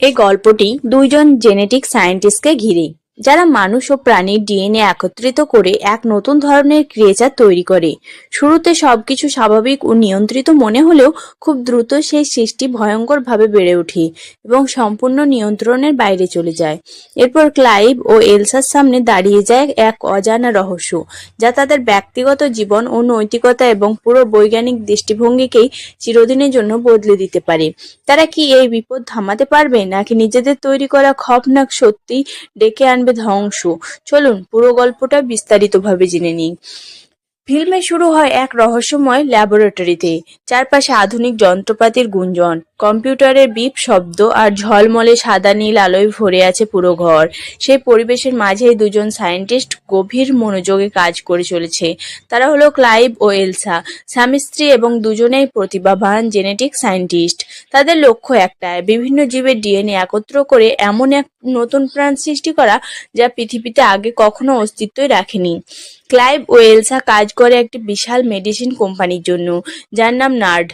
এই গল্পটি দুইজন জেনেটিক সায়েন্টিস্টকে ঘিরে। যারা মানুষ ও প্রাণীর ডিএনএ একত্রিত করে এক নতুন ধরনের ক্রিয়েচার তৈরি করে। শুরুতে সবকিছু স্বাভাবিক ও নিয়ন্ত্রিত মনে হলেও খুব দ্রুত সেই সৃষ্টি ভয়ঙ্করভাবে বেড়ে ওঠে এবং সম্পূর্ণ নিয়ন্ত্রণের বাইরে চলে যায়। এরপর ক্লাইভ ও এলসার সামনে দাঁড়িয়ে যায় এক অজানা রহস্য, যা তাদের ব্যক্তিগত জীবন ও নৈতিকতা এবং পুরো বৈজ্ঞানিক দৃষ্টিভঙ্গিকেই চিরদিনের জন্য বদলে দিতে পারে। তারা কি এই বিপদ থামাতে পারবে, নাকি নিজেদের তৈরি করা খপনাক সত্যি ডেকে আনবে? ধ্বংস। চলুন পুরো গল্পটা বিস্তারিতভাবে জেনে নিই। ফিল্মে শুরু হয় এক রহস্যময় ল্যাবরেটরিতে। চারপাশে আধুনিক যন্ত্রপাতির গুঞ্জন। কম্পিউটারের বিপ শব্দ আর ঝলমলে সাদা নীল আলোয় ভরে আছে পুরো ঘর। সেই পরিবেশের মাঝেই দুজন সায়েন্টিস্ট গভীর মনোযোগে কাজ করে চলেছে। তারা হলো ক্লাইভ ও এলসা, স্বামী স্ত্রী এবং দুজনেই প্রতিভাবান জেনেটিক সায়েন্টিস্ট। তাদের লক্ষ্য একটাই, বিভিন্ন জীবের ডিএনএ একত্র করে এমন এক নতুন প্রাণ সৃষ্টি করা যা পৃথিবীতে আগে কখনো অস্তিত্বই রাখেনি। ক্লাইভ ও এলসা কাজ করে একটি বিশাল মেডিসিন কোম্পানির জন্য, যার নাম নার্ড।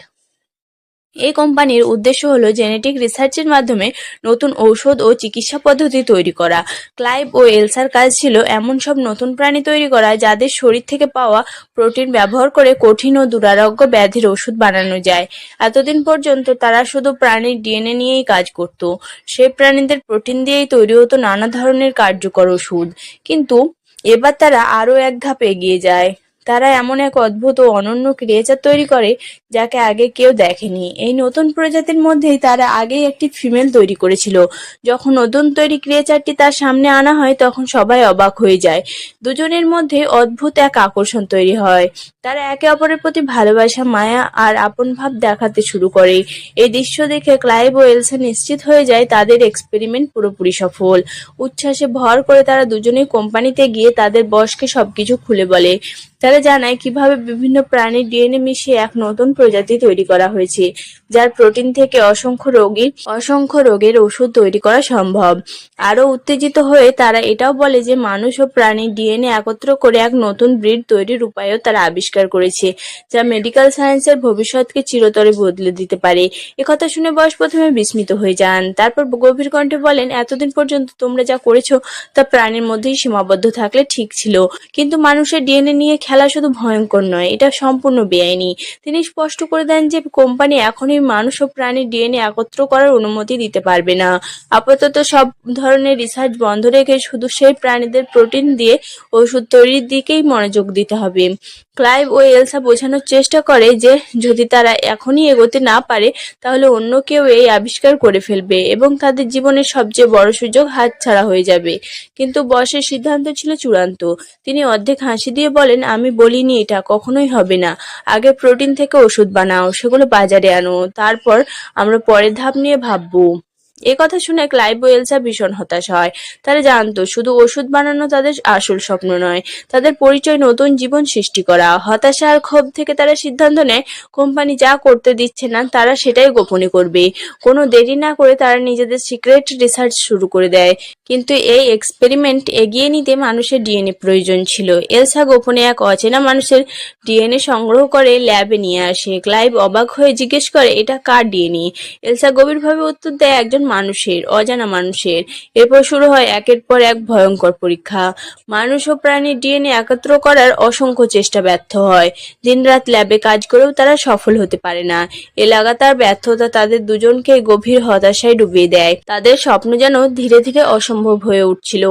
এই কোম্পানির উদ্দেশ্য হলো জেনেটিক রিসার্চের মাধ্যমে নতুন ঔষধ ও চিকিৎসা পদ্ধতি তৈরি করা। ক্লাইভ ও এলসার কাজ ছিল এমন সব নতুন প্রাণী তৈরি করা যাদের শরীর থেকে পাওয়া প্রোটিন ব্যবহার করে কঠিন ও দুরারোগ্য ব্যাধির ওষুধ বানানো যায়। এতদিন পর্যন্ত তারা শুধু প্রাণীর ডিএনএ নিয়েই কাজ করত। সেই প্রাণীদের প্রোটিন দিয়েই তৈরি হতো নানা ধরনের কার্যকর ওষুধ। কিন্তু এবার তারা আরও এক ধাপ এগিয়ে যায়। তারা এমন এক অদ্ভুত ও অনন্য ক্রিয়েচার তৈরি করে যাকে আগে কেউ দেখেনি। এই নতুন প্রজাতির মধ্যেই তারা আগেই একটি ফিমেল তৈরি করেছিল। যখন নতুন তৈরি ক্রিয়েচারটি তার সামনে আনা হয়, তখন সবাই অবাক হয়ে যায়। দুজনের মধ্যে অদ্ভুত এক আকর্ষণ তৈরি হয়। তারা একে অপরের প্রতি ভালোবাসা, মায়া আর আপন ভাব দেখাতে শুরু করে। এই দৃশ্য দেখে ক্লাইভ ও এলসা নিশ্চিত হয়ে যায় তাদের এক্সপেরিমেন্ট পুরোপুরি সফল। উচ্ছ্বাসে ভর করে তারা দুজনেই কোম্পানিতে গিয়ে তাদের বসকে সবকিছু খুলে বলে। তারা জানায় কীভাবে বিভিন্ন প্রাণীর ডিএনএ মিশিয়ে এক নতুন প্রজাতি তৈরি করা হয়েছে, যার প্রোটিন থেকে অসংখ্য রোগীর, অসংখ্য রোগের ওষুধ তৈরি করা সম্ভব। আরও উত্তেজিত হয়ে তারা এটাও বলে যে মানুষ ও প্রাণীর ডিএনএ একত্র করে এক নতুন ব্রিড তৈরির উপায়ও তারা আবিষ্কার করেছে, যা মেডিকেল সায়েন্সের ভবিষ্যৎকে চিরতরে বদলে দিতে পারে। একথা শুনে বয়স প্রথমে বিস্মিত হয়ে যান। তারপর গভীর কণ্ঠে বলেন, এতদিন পর্যন্ত তোমরা যা করেছ তা প্রাণীর মধ্যেই সীমাবদ্ধ থাকলে ঠিক ছিল। কিন্তু মানুষের ডিএনএ নিয়ে খেলা শুধু ভয়ঙ্কর নয়, এটা সম্পূর্ণ বেআইনি। তিনি স্পষ্ট করে দেন যে, কোম্পানি এখনই মানুষ ও প্রাণীর ডিএনএ একত্র করার অনুমতি দিতে পারবে না। আপাতত সব ধরনের রিসার্চ বন্ধ রেখে শুধু সেই প্রাণীদের প্রোটিন দিয়ে ওষুধ তৈরির দিকেই মনোযোগ দিতে হবে। ক্লাইভ ও এলসা বোঝানোর চেষ্টা করে যে, যদি তারা এখনই এগোতে না পারে, তাহলে অন্য কেউ এই আবিষ্কার করে ফেলবে এবং তাদের জীবনের সবচেয়ে বড় সুযোগ হাতছাড়া হয়ে যাবে। কিন্তু বসের সিদ্ধান্ত ছিল চূড়ান্ত। তিনি অর্ধেক হাসি দিয়ে বলেন, আমি বলিনি এটা, কখনোই হবে না। আগে প্রোটিন থেকে ওষুধ বানাও, সেগুলো বাজারে আনো, তারপর আমরা পরের ধাপ নিয়ে ভাববো। এ কথা শুনে ক্লাইভ ও এলসা ভীষণ হতাশ হয়। তারা জানতো, শুধু ওষুধ বানানো তাদের আসল স্বপ্ন নয়, তাদের পরিচয় নতুন জীবন সৃষ্টি করা। হতাশা আর ক্ষোভ থেকে তারা সিদ্ধান্ত নেয়, কোম্পানি যা করতে দিচ্ছে না, তারা সেটাই গোপনে করবে। কোনো দেরি না করে তারা নিজেদের সিক্রেট রিসার্চ শুরু করে দেয়। কিন্তু এই এক্সপেরিমেন্ট এগিয়ে নিতে মানুষের ডিএনএ প্রয়োজন ছিল। এলসা গোপনে এক অচেনা মানুষের ডিএনএ সংগ্রহ করে ল্যাবে নিয়ে আসে। ক্লাইভ অবাক হয়ে জিজ্ঞেস করে, এটা কার ডিএনএ এলসা গভীরভাবে উত্তর দেয়, একজন মানুষের, অজানা মানুষের। এরপর শুরু হয় একের পর এক ভয়ঙ্কর পরীক্ষা। মানুষ ও প্রাণীর ডিএনএ একত্র করার অসংখ্য চেষ্টা ব্যর্থ হয়। দিনরাত ল্যাবে কাজ করেও তারা সফল হতে পারে না। এ লাগাতার ব্যর্থতা তাদের দুজনকে গভীর হতাশায় ডুবিয়ে দেয়। তাদের স্বপ্ন যেন ধীরে ধীরে অসম্ভব হয়ে উঠছিল।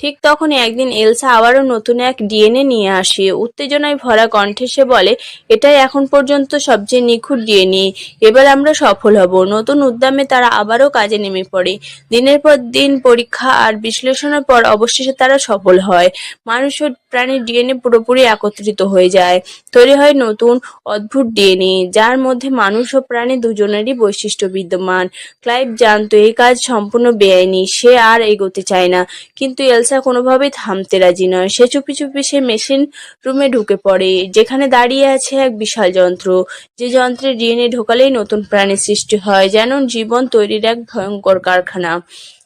ঠিক তখনই একদিন এলসা আবারও নতুন এক ডিএনএ নিয়ে আসে। উত্তেজনায় ভরা কণ্ঠে সে বলে, এটাই এখন পর্যন্ত সবচেয়ে নিখুঁত ডিএনএ। এবার আমরা সফল হব। নতুন উদ্যমে তারা আবারও কাজে নেমে পড়ে। দিনের পর দিন পরীক্ষা আর বিশ্লেষণের পর অবশেষে তারা সফল হয়। মানুষ প্রাণীর ডিএনএ পুরোপুরি একত্রিত হয়ে যায়, তৈরি হয় নতুন, অদ্ভুত ডিএনএ যার মধ্যে মানুষ ও প্রাণী দুজনেরই বৈশিষ্ট্য বিদ্যমান। ক্লাইভ জানতো, এই কাজ সম্পূর্ণ বেআইনি, সে আর এগোতে চায় না। কিন্তু এলসা কোনোভাবেই থামতে রাজি নয়। সে চুপি চুপি সে মেশিন রুমে ঢুকে পড়ে, যেখানে দাঁড়িয়ে আছে এক বিশাল যন্ত্র। যে যন্ত্রে ডিএনএ ঢোকালেই নতুন প্রাণীর সৃষ্টি হয়, যেন জীবন তৈরির এক ভয়ঙ্কর কারখানা।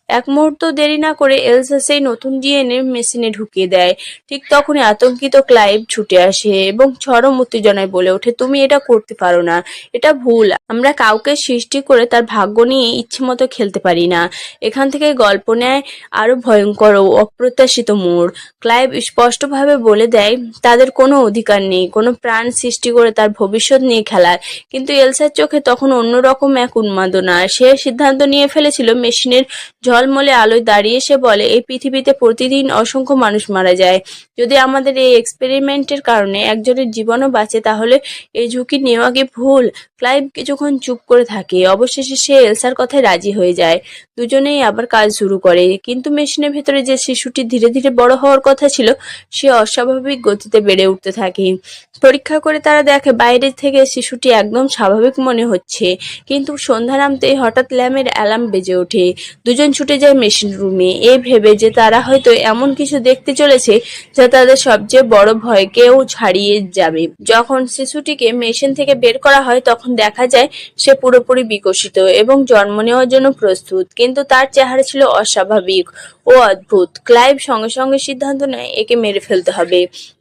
এক মুহূর্ত দেরি না করে এলসা সেই নতুন ডিএনএ মেশিনে ঢুকিয়ে দেয়। ঠিক তখনই আতঙ্কিত ক্লাইভ ছুটে আসে এবং চরম উত্তেজনায় বলে ওঠে, তুমি এটা করতে পারো না। এটা ভুল। আমরা কাউকে সৃষ্টি করে তার ভাগ্য নিয়ে ইচ্ছে মতো খেলতে পারি না। এখান থেকে গল্প নেয় আরও ভয়ঙ্কর ও অপ্রত্যাশিত মোড়। ক্লাইভ স্পষ্টভাবে বলে দেয়, তাদের কোনো অধিকার নেই। কোনো প্রাণ সৃষ্টি করে তার ভবিষ্যৎ নিয়ে খেলার। কিন্তু এলসার চোখে তখন অন্যরকম এক উন্মাদনা। সে সিদ্ধান্ত নিয়ে ফেলেছিল মেশিনের ঝলমলে আলোয় দাঁড়িয়ে সে বলে, এই পৃথিবীতে প্রতিদিন অসংখ্য মানুষ মারা যায়। যদি আমাদের এই এক্সপেরিমেন্টের কারণে একজনের জীবনও বাঁচে, তাহলে এই ঝুঁকি নেওয়া কি ভুল? ক্লাইভ কিছুক্ষণ চুপ করে থাকে। অবশেষে সে এলসার কথায় রাজি হয়ে যায়। দুজনেই আবার কাজ শুরু করে। কিন্তু মেশিনের ভেতরে যে শিশুটি ধীরে ধীরে বড় হওয়ার কথা ছিল, সে অস্বাভাবিক গতিতে বেড়ে উঠতে থাকে। পরীক্ষা করে তারা দেখে বাইরে থেকে শিশুটি একদম স্বাভাবিক মনে হচ্ছে। কিন্তু সন্ধ্যা নামতেই হঠাৎ ল্যামের অ্যালার্ম বেজে ওঠে। দুজন ছুটে যায় মেশিন রুমে। এ ভেবে যে তারা হয়তো এমন কিছু দেখতে চলেছে, যা তাদের সবচেয়ে বড় ভয়কেও ছাড়িয়ে যাবে। যখন শিশুটিকে মেশিন থেকে বের করা হয়, তখন দেখা যায় সে পুরোপুরি বিকশিত এবং জন্ম নেওয়ার জন্য প্রস্তুত। কিন্তু তার চেহারা ছিল অস্বাভাবিক ও অদ্ভুত। ক্লাইভ সঙ্গে সঙ্গে সিদ্ধান্ত নেয়, একে মেরে ফেলতে হবে।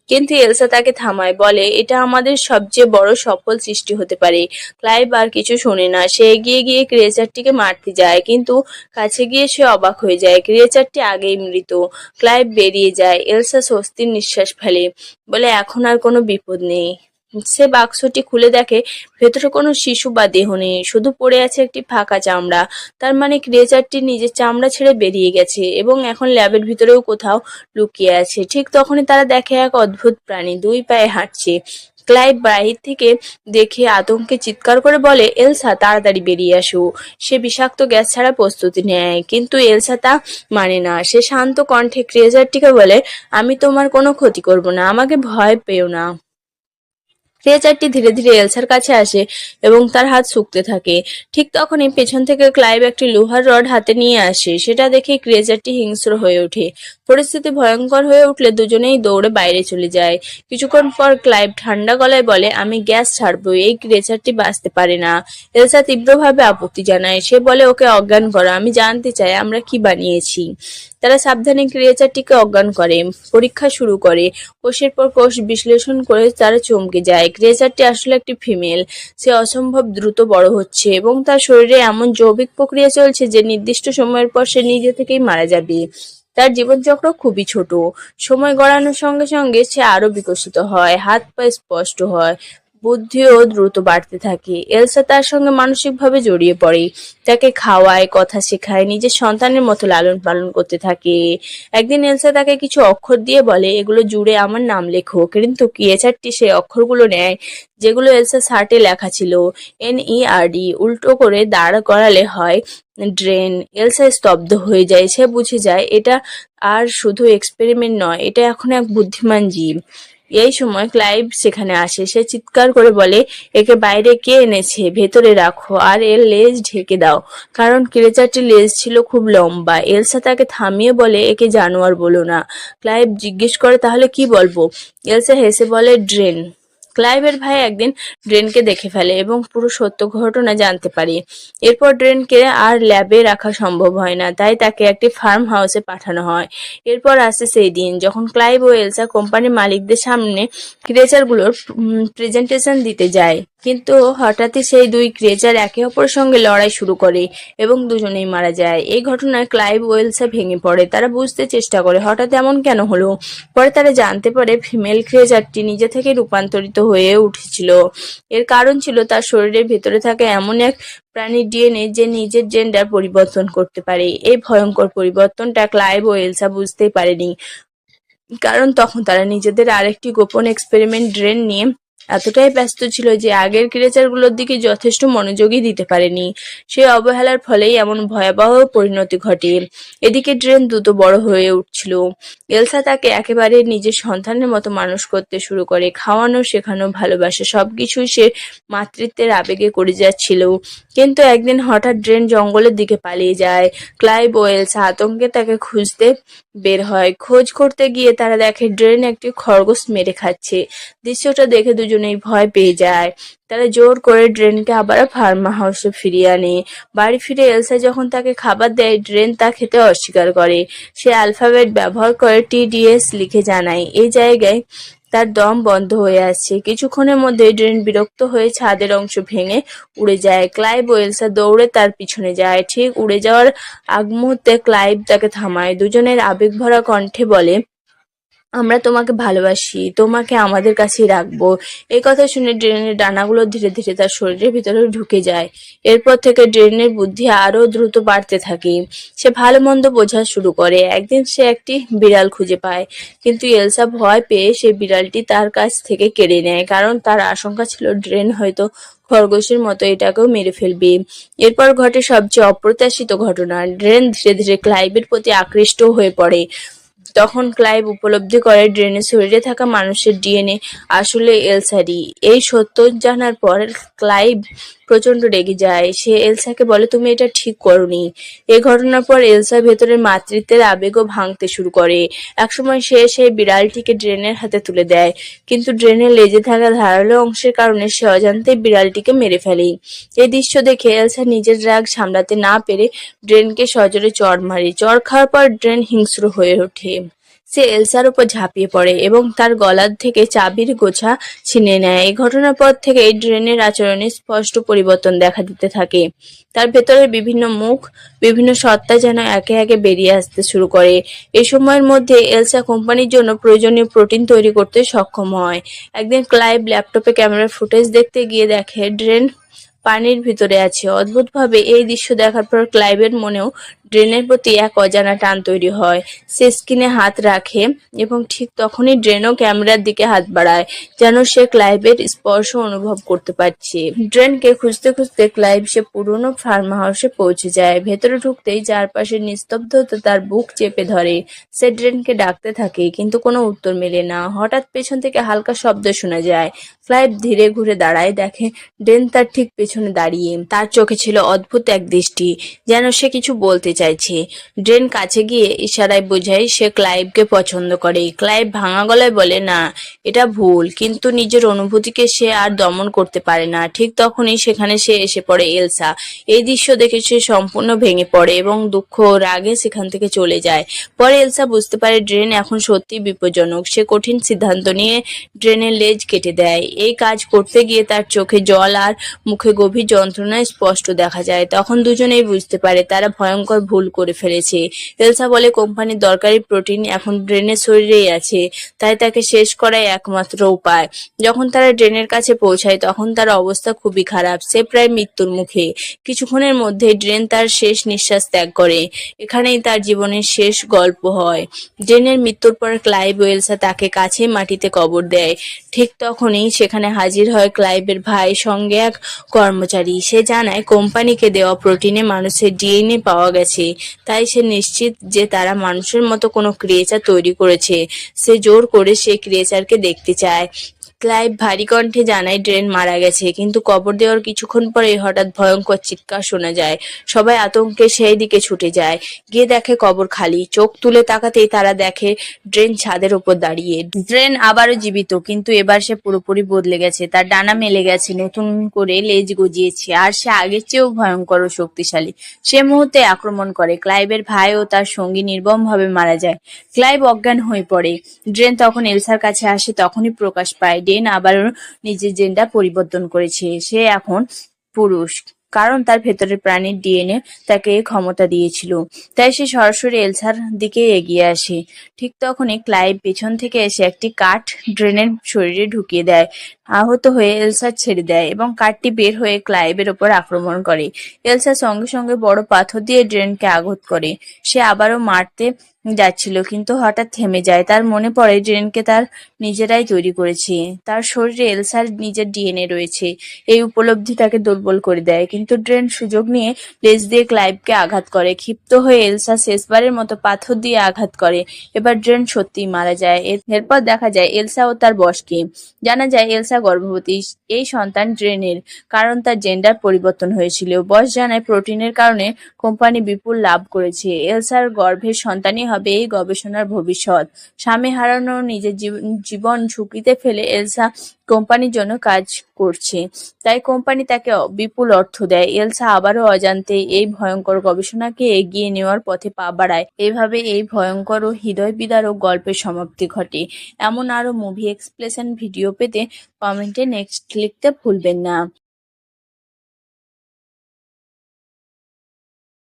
কিন্তু এলসা তাকে থামায়, বলে, এটা আমাদের সবচেয়ে বড় সফল সৃষ্টি হতে পারে। ক্লাইভ আর কিছু শোনে না। সে এগিয়ে গিয়ে ক্রিয়েচারটিকে মারতে যায়, কিন্তু কাছে গিয়ে সে অবাক হয়ে যায়। ক্রিয়েচারটি আগেই মৃত। ক্লাইভ বেরিয়ে যায়। এলসা স্বস্তির নিঃশ্বাস ফেলে, বলে, এখন আর কোনো বিপদ নেই। সে বাক্সটি খুলে দেখে, ভেতরে কোনো শিশু বা দেহ নেই, শুধু পড়ে আছে একটি ফাঁকা চামড়া। তার মানে ক্রিয়েচারটি নিজের চামড়া ছেড়ে বেরিয়ে গেছে এবং এখন ল্যাবের ভিতরেও কোথাও লুকিয়ে আছে। ঠিক তখনই তারা দেখে এক অদ্ভুত প্রাণী, দুই পায়ে হাঁটছে। ক্লাইভ বাহির থেকে দেখে আতঙ্কে চিৎকার করে বলে, এলসা, তাড়াতাড়ি বেরিয়ে আসো। সে বিষাক্ত গ্যাস ছাড়া প্রস্তুতি নেয়, কিন্তু এলসা তা মানে না। সে শান্ত কণ্ঠে ক্রেজারটিকে বলে, আমি তোমার কোনো ক্ষতি করব না, আমাকে ভয় পেও না। ক্রিয়েচারটি ধীরে ধীরে এলসার কাছে আসে এবং তার হাত শুকতে থাকে। ঠিক তখনই পেছন থেকে ক্লাইভ একটি লোহার রড হাতে নিয়ে আসে। সেটা দেখে ক্রিয়েচারটি হিংস্র হয়ে ওঠে। পরিস্থিতি ভয়ঙ্কর হয়ে উঠলে দুজনেই দৌড়ে বাইরে চলে যায়। কিছুক্ষণ পর ক্লাইভ ঠান্ডা গলায় বলে, আমি গ্যাস ছাড়বো, এই ক্রিয়েচারটি বাঁচতে পারে না। এলসা তীব্রভাবে আপত্তি জানায়। সে বলে, ওকে অজ্ঞান করো, আমি জানতে চাই আমরা কি বানিয়েছি। তারা সাবধানে ক্রিয়েচারটিকে অজ্ঞান করে, পরীক্ষা শুরু করে। কোষের পর কোষ বিশ্লেষণ করে তারা চমকে যায়। ক্রিয়েচারটি আসলে একটি ফিমেল। সে অসম্ভব দ্রুত বড় হচ্ছে এবং তার শরীরে এমন জৈবিক প্রক্রিয়া চলছে যে নির্দিষ্ট সময়ের পর সে নিজে থেকেই মারা যাবে। তার জীবনচক্র খুবই ছোট। সময় গড়ানোর সঙ্গে সঙ্গে সে আরও বিকশিত হয় হাত পা স্পষ্ট হয়। বুদ্ধিও দ্রুত বাড়তে থাকে। এলসা তার সঙ্গে মানসিকভাবে জড়িয়ে পড়ে। তাকে খাওয়ায়, কথা শেখায়, নিজের সন্তানের মতো লালন পালন করতে থাকে। একদিন এলসা তাকে কিছু অক্ষর দিয়ে বলে, এগুলো জুড়ে আমার নাম লেখো। কিন্তু ক্রিয়েচারটি সেই অক্ষরগুলো নেয়, যেগুলো এলসা শার্টে লেখা ছিল। এন ই আর ডি উল্টো করে দাঁড় করালে হয় ড্রেন। এলসা স্তব্ধ হয়ে যায়, সে বুঝে যায়, এটা আর শুধু এক্সপেরিমেন্ট নয়, এটা এখন এক বুদ্ধিমান জীব। এই সময় ক্লাইভ সেখানে আসে। সে চিৎকার করে বলে, একে বাইরে কে এনেছে? ভেতরে রাখো, আর এর লেজ ঢেকে দাও। কারণ ক্রেচারটির লেজ ছিল খুব লম্বা। এলসা তাকে থামিয়ে বলে, একে জানোয়ার বলো না। ক্লাইভ জিজ্ঞেস করে, তাহলে কি বলব? এলসা হেসে বলে, ড্রেন। ক্লাইভের ভাই একদিন ড্রেনকে দেখে ফেলে এবং পুরো সত্য ঘটনা জানতে পারি। এরপর ড্রেনকে আর ল্যাবে রাখা সম্ভব হয় না, তাই তাকে একটি ফার্ম হাউসে পাঠানো হয়। এরপর আসে সেই দিন যখন ক্লাইভ ও এলসা কোম্পানির মালিকদের সামনে ক্রেচারগুলোর প্রেজেন্টেশন দিতে যায়। কিন্তু হঠাৎই সেই দুই ক্রিয়েচার একে অপরের সঙ্গে লড়াই শুরু করে এবং দুজনেই মারা যায়। এই ঘটনায় ক্লাইভ ও এলসা ভেঙে পড়ে। তারা বুঝতে চেষ্টা করে হঠাৎ এমন কেন হলো। পরে তারা জানতে পারে ফিমেল ক্রিয়েচারটি নিজে থেকে রূপান্তরিত হয়ে উঠেছিল। এর কারণ ছিল তার শরীরের ভেতরে থাকা এমন এক প্রাণীর ডিএনএ যে নিজের জেন্ডার পরিবর্তন করতে পারে। এই ভয়ঙ্কর পরিবর্তনটা ক্লাইভ ও এলসা বুঝতেই পারেনি। কারণ তখন তারা নিজেদের আরেকটি গোপন এক্সপেরিমেন্ট ড্রেন নিয়ে এতটাই ব্যস্ত ছিল যে আগের ক্রিয়েচারগুলোর দিকে যথেষ্ট মনোযোগই দিতে পারেনি। সেই অবহেলার ফলেই এমন ভয়াবহ পরিণতি ঘটে। এদিকে ড্রেন দ্রুত বড় হয়ে উঠছিল। এলসা তাকে একেবারে নিজের সন্তানের মতো মানুষ করতে শুরু করে। খাওয়ানো, শেখানো, ভালোবাসা সবকিছুই সে মাতৃত্বের আবেগে করে যাচ্ছিল। কিন্তু একদিন হঠাৎ ড্রেন জঙ্গলের দিকে পালিয়ে যায়। ক্লাইভ ও এলসা আতঙ্কে তাকে খুঁজতে বের হয়। খোঁজ করতে গিয়ে তারা দেখে ড্রেন একটি খরগোশ মেরে খাচ্ছে। দৃশ্যটা দেখে দুজন দুজনেই ভয় পেয়ে যায়। তারা জোর করে ড্রেনকে আবার ফার্ম হাউসে ফিরিয়ে আনে। বাড়ি ফিরে এলসা যখন তাকে খাবার দেয়, ড্রেন তা খেতে অস্বীকার করে। সে অ্যালফাবেট ব্যবহার করে টিডিএস লিখে জানায়। এই জায়গায় তার দম বন্ধ হয়ে আসছে কিছুক্ষণের মধ্যে ড্রেন বিরক্ত হয়ে ছাদের অংশ ভেঙে উড়ে যায়। ক্লাইভ ও এলসা দৌড়ে তার পিছনে যায়। ঠিক উড়ে যাওয়ার আগ মুহূর্তে ক্লাইভ তাকে থামায়। দুজনের আবেগভরা কণ্ঠে বলে আমরা তোমাকে ভালোবাসি, তোমাকে আমাদের কাছেই রাখব। এই কথা শুনে ড্রেনের ডানাগুলো ধীরে ধীরে তার শরীরের ভিতরে ঢুকে যায়। এরপর থেকে ড্রেনের বুদ্ধি আরও দ্রুত বাড়তে থাকে। সে ভালো মন্দ বোঝা শুরু করে। একদিন সে একটি বিড়াল খুঁজে পায়। কিন্তু এলসা ভয় পেয়ে সেই বিড়ালটি তার কাছ থেকে কেড়ে নেয়, কারণ তার আশঙ্কা ছিল ড্রেন হয়তো খরগোশের মতো এটাকেও মেরে ফেলবে। এরপর ঘটে সবচেয়ে অপ্রত্যাশিত ঘটনা। ড্রেন ধীরে ধীরে ক্লাইভের প্রতি আকৃষ্ট হয়ে পড়ে। তখন ক্লাইভ উপলব্ধি করে ড্রেনে শরীরে থাকা মানুষের ডিএনএ, আসলে এলসারি। এই সত্য জানার পর ক্লাইভ প্রচণ্ড রেগে যায়। সে এলসাকে বলে, তুমি এটা ঠিক করনি। এ ঘটনার পর এলসার ভেতরের মাতৃত্বের আবেগও ভাঙতে শুরু করে। একসময় সে সেই বিড়ালটিকে ড্রেনের হাতে তুলে দেয়, কিন্তু ড্রেনের লেজে থাকা ধারালো অংশের কারণে সে অজান্তেই বিড়ালটিকে মেরে ফেলে। এই দৃশ্য দেখে এলসা নিজের রাগ সামলাতে না পেরে ড্রেনকে সজোরে চড় মারে। চড় খাওয়ার পর ড্রেন হিংস্র হয়ে ওঠে। সে এলসার উপর ঝাঁপিয়ে পড়ে এবং তার গলার থেকে চাবির গোছা ছিনে নেয়। এই ঘটনার পর থেকে এই ড্রেনের আচরণে স্পষ্ট পরিবর্তন দেখা দিতে থাকে। তার ভেতরে বিভিন্ন মুখ, বিভিন্ন সত্তা যেন একে একে বেরিয়ে আসতে শুরু করে। এ সময়ের মধ্যে এলসা কোম্পানির জন্য প্রয়োজনীয় প্রোটিন তৈরি করতে সক্ষম হয়। একদিন ক্লাইভ ল্যাপটপে ক্যামেরার ফুটেজ দেখতে গিয়ে দেখে, ড্রেন পানির ভিতরে আছে। অদ্ভুতভাবে এই দৃশ্য দেখার পর ক্লাইভের মনেও ড্রেনের প্রতি এক অজানা টান তৈরি হয়। সে স্কিনে হাত রাখে এবং ঠিক তখনই ড্রেনও ক্যামেরার দিকে হাত বাড়ায়, যেন সে ক্লাইভের স্পর্শ অনুভব করতে পারছে। ড্রেনকে খুঁজতে খুঁজতে ক্লাইভ সে পুরনো ফার্ম হাউসে পৌঁছে যায়। ভেতরে ঢুকতেই চারপাশে নিস্তব্ধতা তার বুক চেপে ধরে। সে ড্রেনকে ডাকতে থাকে, কিন্তু কোনো উত্তর মেলে না। হঠাৎ পেছন থেকে হালকা শব্দ শোনা যায়। ক্লাইভ ধীরে ঘুরে দাঁড়ায়, দেখে ড্রেন তার ঠিক পেছনে দাঁড়িয়ে। তার চোখে ছিল অদ্ভুত এক দৃষ্টি, যেন সে কিছু বলতে চাইছে। ড্রেন কাছে গিয়ে ইশারায় বোঝায় সে ক্লাইভকে পছন্দ করে। ক্লাইভ ভাঙা গলায় বলে, না, এটা ভুল। কিন্তু নিজের অনুভূতিকে সে আর দমন করতে পারে না। ঠিক তখনই সেখানে সে এসে পড়ে এলসা। এই দৃশ্য দেখে সে সম্পূর্ণ ভেঙে পড়ে এবং দুঃখ রাগে সেখান থেকে চলে যায়। পরে এলসা বুঝতে পারে ড্রেন এখন সত্যি বিপজ্জনক। সে কঠিন সিদ্ধান্ত নিয়ে ড্রেনের লেজ কেটে দেয়। এই কাজ করতে গিয়ে তার চোখে জল আর মুখে গভীর যন্ত্রণায় স্পষ্ট দেখা যায়। তখন দুজনেই বুঝতে পারে তারা ভয়ঙ্কর ভুল করে ফেলেছে। এলসা বলে, কোম্পানির দরকারি প্রোটিন এখন ড্রেনের শরীরেই আছে, তাই তাকে শেষ করাই একমাত্র উপায়। যখন তারা ড্রেনের কাছে পৌঁছায়, তখন তার অবস্থা খুবই খারাপ। সে প্রায় মৃত্যুর মুখে। কিছুক্ষণের মধ্যে ড্রেন তার শেষ নিঃশ্বাস ত্যাগ করে। এখানেই তার জীবনের শেষ গল্প হয়। ড্রেনের মৃত্যুর পর ক্লাইভ ও এলসা তাকে কাছে মাটিতে কবর দেয়। ঠিক তখনই সেখানে হাজির হয় ক্লাইভের ভাই, সঙ্গে এক কর্মচারী। সে জানায়, কোম্পানিকে দেওয়া প্রোটিনে মানুষের ডিএনএ পাওয়া গেছে। তাই সে নিশ্চিত যে তারা মানুষের মতো কোনো ক্রিয়েচার তৈরি করেছে। সে জোর করে সে ক্রিয়েচারকে দেখতে চায়। ক্লাইভ ভারী কণ্ঠে জানায়, ড্রেন মারা গেছে। কিন্তু কবর দেওয়ার কিছুক্ষণ পরে হঠাৎ ভয়ঙ্কর চিৎকার শোনা যায়। সবাই আতঙ্কে সেই দিকে ছুটে যায়। গিয়ে দেখে কবর খালি। চোখ তুলে তাকাতেই তারা দেখে ড্রেন ছাদের উপর দাঁড়িয়ে। ড্রেন আবারও জীবিত, কিন্তু এবার সে পুরোপুরি বদলে গেছে। তার ডানা মেলে গেছে, নতুন করে লেজ গজিয়েছে, আর সে আগের চেয়েও ভয়ঙ্কর ও শক্তিশালী। সে মুহূর্তে আক্রমণ করে। ক্লাইভের ভাই ও তার সঙ্গী নির্মমভাবে মারা যায়। ক্লাইভ অজ্ঞান হয়ে পড়ে। ড্রেন তখন এলসার কাছে আসে, তখনই প্রকাশ পায়। ড্রেন আবারও নিজের জেন্ডার পরিবর্তন করেছে। সে এখন পুরুষ, কারণ তার ভেতরের প্রাণীর ডিএনএ তাকে ক্ষমতা দিয়েছিল। তাই সে সরাসরি এলসার দিকে এগিয়ে আসে। ঠিক তখনই ক্লাইভ পেছন থেকে এসে একটি কাঠ ড্রেনের শরীরে ঢুকিয়ে দেয়। আহত হয়ে এলসার ছেড়ে দেয় এবং কাঠটি বের হয়ে ক্লাইভের ওপর আক্রমণ করে। এলসা সঙ্গে সঙ্গে বড় পাথর দিয়ে ড্রেনকে আঘাত করে। সে আবারও মারতে যাচ্ছিল, কিন্তু হঠাৎ থেমে যায়। তার মনে পড়ে, ড্রেনকে তার নিজেরাই তৈরি করেছে। তার শরীরে এলসার নিজের ডিএনএ রয়েছে। এই উপলব্ধি তাকে দুর্বল করে দেয়, কিন্তু ড্রেন সুযোগ নিয়ে লেজ দিয়ে ক্লাইভকে আঘাত করে। ক্ষিপ্ত হয়ে এলসা শেষবারের মতো পাথর দিয়ে আঘাত করে। এবার ড্রেন সত্যিই মারা যায়। এর- এরপর দেখা যায়, এলসা ও তার বসকে। জানা যায়, এলসা গর্ভবতী। এই সন্তান ড্রেনের কারণ তার জেন্ডার পরিবর্তন হয়েছিল। বস জানায়, প্রোটিনের কারণে কোম্পানি বিপুল লাভ করেছে। এলসার গর্ভের সন্তানই হবে এই গবেষণার ভবিষ্যৎ। স্বামী হারানো নিজের জীব- জীবন ঝুঁকিতে ফেলে এলসা কোম্পানির জন্য কাজ করছে। তাই কোম্পানি তাকে বিপুল অর্থ দেয়। এলসা আবারও অজান্তে এই ভয়ঙ্কর গবেষণাকে এগিয়ে নেওয়ার পথে পা বাড়ায়। এভাবে এই ভয়ঙ্কর ও হৃদয় বিদারক গল্পের সমাপ্তি ঘটে। এমন আরও মুভি এক্সপ্লেশন ভিডিও পেতে কমেন্টে নেক্সট লিখতে ভুলবেন না।